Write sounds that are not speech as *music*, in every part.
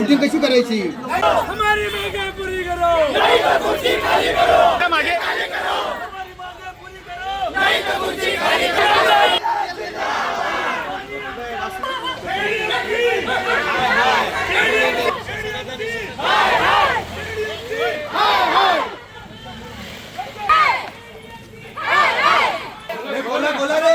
Meeting कशी करायची हमारी मांगे पूरी करो मागे हमारी मांगे पूरी करो बोला बोला रे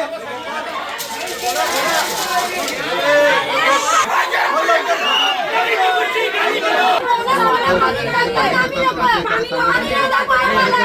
ते गाडी करताना घ्या जरा बरं,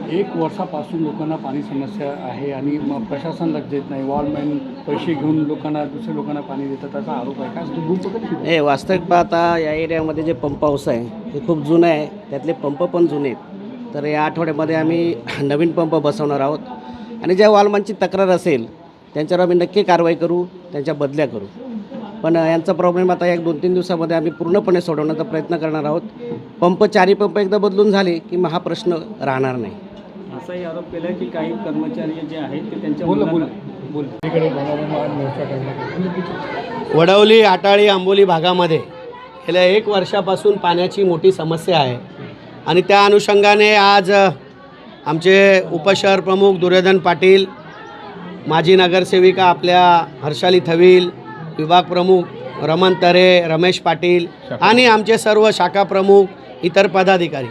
एक वर्षापासून लोकांना पाणी समस्या आहे आणि मग प्रशासन लक्ष देत नाही. वॉलमॅन पैसे घेऊन लोकांना दुसऱ्या लोकांना पाणी देतात त्याचा आरोप आहे. काय हे वास्तविक पाहता या एरियामध्ये जे पंप हाऊस आहे हे खूप जुनं आहे. त्यातले पंप पण जुने आहेत. तर या आठवड्यामध्ये आम्ही *clears throat* नवीन पंप बसवणार आहोत. आणि ज्या वॉलमॅनची तक्रार असेल त्यांच्यावर आम्ही नक्की कारवाई करू त्यांच्या बदल्या करू. पण यांचा प्रॉब्लेम आता एक दोन तीन दिवसामध्ये आम्ही पूर्णपणे सोडवण्याचा प्रयत्न करणार आहोत. पंप चारी पंप एकदा बदलून झाले की मग हा प्रश्न राहणार नाही. असाही आरोप केला की काही कर्मचारी जे आहेत ते त्यांच्या बोल बोल बोल. वडवली आटाळी आंबोली भागामध्ये गेल्या एक वर्षापासून पाण्याची मोठी समस्या आहे. आणि त्या अनुषंगाने आज आमचे उपशहर प्रमुख दुर्योधन पाटील माजी नगरसेविका आपल्या हर्षाली थविल विभाग प्रमुख रमण तरे रमेश पाटील आणि आमचे सर्व शाखा प्रमुख इतर पदाधिकारी.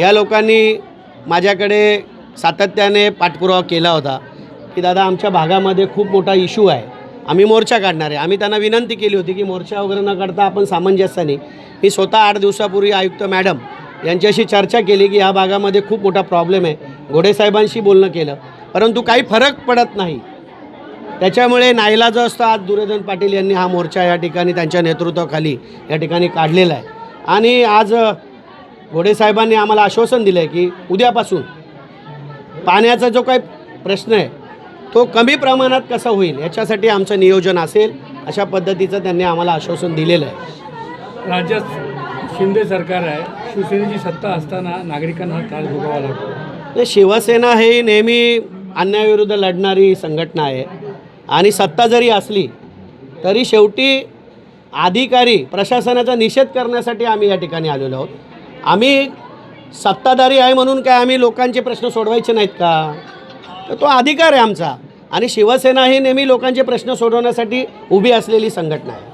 या लोकांनी माझ्याकडे सातत्याने पाठपुरावा केला होता की दादा आमच्या भागामध्ये खूप मोठा इशू आहे. आम्ही मोर्चा काढणार आहे. आम्ही त्यांना विनंती केली होती की मोर्चा वगैरे न काढता आपण सामंजस्याने मी स्वतः आठ दिवसापूर्वी आयुक्त मॅडम यांच्याशी चर्चा केली की ह्या भागामध्ये खूप मोठा प्रॉब्लेम आहे. घोडेसाहेबांशी बोलणं केलं. परंतु काही फरक पडत नाही. त्याच्यामुळे नाईलाज असतो आज दुर्योधन पाटील यांनी हा मोर्चा या ठिकाणी त्यांच्या नेतृत्वाखाली या ठिकाणी काढलेला आहे. आणि आज घोडेसाहेबांनी आम्हाला आश्वासन दिलं आहे की उद्यापासून पाण्याचा जो काही प्रश्न आहे तो कमी प्रमाणात कसा होईल याच्यासाठी आमचं नियोजन असेल अशा पद्धतीचं त्यांनी आम्हाला आश्वासन दिलेलं आहे. राज्यात शिंदे सरकार आहे शिवसेनेची सत्ता असताना नागरिकांना त्रास भोगावा लागतो. शिवसेना हे नेहमी अन्यायाविरुद्ध लढणारी संघटना आहे. आणि सत्ता जरी असली तरी शेवटी अधिकारी प्रशासनाचा निषेध करण्यासाठी आम्ही या ठिकाणी आलेलो आहोत. आम्ही सत्ताधारी आहे म्हणून काय आम्ही लोकांचे प्रश्न सोडवायचे नाहीत का? तर तो अधिकार आहे आमचा. आणि शिवसेना ही नेहमी लोकांचे प्रश्न सोडवण्यासाठी उभी असलेली संघटना आहे.